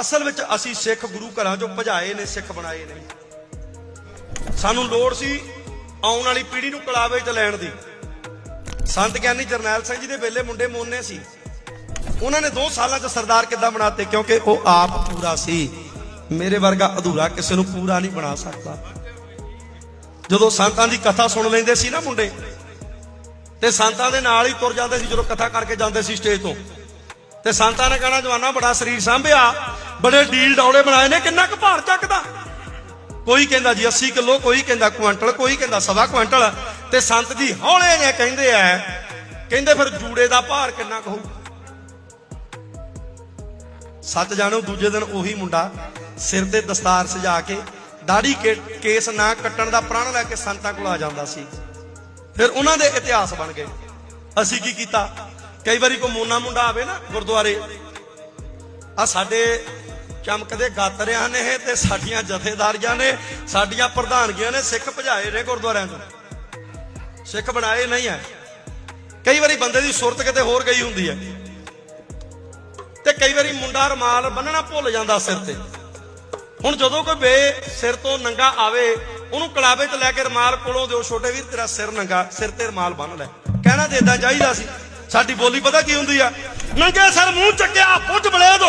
ਅਸਲ ਵਿੱਚ ਅਸੀਂ ਸਿੱਖ ਗੁਰੂ ਘਰਾਂ ਚੋਂ ਭਜਾਏ ਨੇ, ਸਿੱਖ ਬਣਾਏ ਨੇ। ਸਾਨੂੰ ਲੋੜ ਸੀ ਆਉਣ ਵਾਲੀ ਪੀੜ੍ਹੀ ਨੂੰ ਕਲਾਵੇ ਚ ਲੈਣ ਦੀ। ਸੰਤ ਗਿਆਨੀ ਜਰਨੈਲ ਸਿੰਘ ਜੀ ਦੇ ਵੇਲੇ ਮੁੰਡੇ ਮੋਨੇ ਸੀ। ਉਹਨਾਂ ਨੇ 2 ਸਾਲਾਂ ਚ ਸਰਦਾਰ ਕਿੱਦਾਂ ਬਣਾਤੇ? ਕਿਉਂਕਿ ਉਹ ਆਪ ਪੂਰਾ ਸੀ। ਮੇਰੇ ਵਰਗਾ ਅਧੂਰਾ ਕਿਸੇ ਨੂੰ ਪੂਰਾ ਨਹੀਂ ਬਣਾ ਸਕਦਾ। ਜਦੋਂ ਸੰਤਾਂ ਦੀ ਕਥਾ ਸੁਣ ਲੈਂਦੇ ਸੀ ਨਾ ਮੁੰਡੇ, ਤੇ ਸੰਤਾਂ ਦੇ ਨਾਲ ਹੀ ਤੁਰ ਜਾਂਦੇ ਸੀ, ਜਦੋਂ ਕਥਾ ਕਰਕੇ ਜਾਂਦੇ ਸੀ ਸਟੇਜ ਤੋਂ। ਤੇ ਸੰਤਾਂ ਨੇ ਕਹਿਣਾ, ਜਵਾਨਾ, ਬੜਾ ਸਰੀਰ ਸਾਂਭਿਆ। ਬੜੇ ਡੀਲ ਡੌਲੇ ਬਣਾਏ ਨੇ, ਕਿੰਨਾ ਕੁ ਭਾਰ ਚੱਕਦਾ? ਕੋਈ ਕਹਿੰਦਾ ਜੀ 80 ਕਿਲੋ, ਕੋਈ ਕਹਿੰਦਾ ਕੁਇੰਟਲ ਕੋਈ ਕਹਿੰਦਾ ਸਵਾ ਕੁਇੰਟਲ ਤੇ ਸੰਤ ਜੀ ਹੌਲੇ ਨੇ ਕਹਿੰਦੇ ਆ, ਕਹਿੰਦੇ ਫਿਰ ਜੂੜੇ ਦਾ ਭਾਰ ਕਿੰਨਾ ਕਹੂ ਸੱਚ ਜਾਣੋ, ਦੂਜੇ ਦਿਨ ਉਹੀ ਮੁੰਡਾ ਸਿਰ ਤੇ ਦਸਤਾਰ ਸਜਾ ਕੇ ਦਾੜੀ ਕੇ- ਕੇਸ ਨਾ ਕੱਟਣ ਦਾ ਪ੍ਰਣ ਲੈ ਕੇ ਸੰਤਾਂ ਕੋਲ ਆ ਜਾਂਦਾ ਸੀ। ਫਿਰ ਉਹਨਾਂ ਦੇ ਇਤਿਹਾਸ ਬਣ ਗਏ। ਅਸੀਂ ਕੀ ਕੀਤਾ? ਕਈ ਵਾਰੀ ਕੋ ਮੋਨਾ ਮੁੰਡਾ ਆਵੇ ਨਾ ਗੁਰਦੁਆਰੇ ਆ ਸਾਡੇ ਚਮਕਦੇ ਗਾਤਰਿਆਂ ਨੇ ਇਹ ਤੇ ਸਾਡੀਆਂ ਜਥੇਦਾਰੀਆਂ ਨੇ, ਸਾਡੀਆਂ ਪ੍ਰਧਾਨਗੀਆਂ ਨੇ ਸਿੱਖ ਭਜਾਏ ਨੇ ਗੁਰਦੁਆਰਿਆਂ ਤੋਂ ਸਿੱਖ ਬਣਾਏ ਨਹੀਂ ਹੈ ਕਈ ਵਾਰੀ ਬੰਦੇ ਦੀ ਸੁਰਤ ਕਿਤੇ ਹੋਰ ਗਈ ਹੁੰਦੀ ਹੈ ਤੇ ਕਈ ਵਾਰੀ ਮੁੰਡਾ ਰਮਾਲ ਬੰਨਣਾ ਭੁੱਲ ਜਾਂਦਾ ਸਿਰ ਤੇ। ਹੁਣ ਜਦੋਂ ਕੋਈ ਬੇ ਸਿਰ ਤੋਂ ਨੰਗਾ ਆਵੇ, ਉਹਨੂੰ ਕਲਾਵੇ 'ਚ ਲੈ ਕੇ ਰਮਾਲ ਕੋਲੋਂ ਦਿਓ, ਛੋਟੇ ਵੀਰ ਤੇਰਾ ਸਿਰ ਨੰਗਾ, ਸਿਰ ਤੇ ਰਮਾਲ ਬੰਨ ਲੈ। ਕਹਿਣਾ ਤੇ ਇਦਾਂ ਚਾਹੀਦਾ ਸੀ। ਸਾਡੀ ਬੋਲੀ ਪਤਾ ਕੀ ਹੁੰਦੀ ਆ ਨੰਗੇ ਸਿਰ ਮੂੰਹ ਚੱਕਿਆ ਪੁੱਜ ਬਲੇ ਦੋ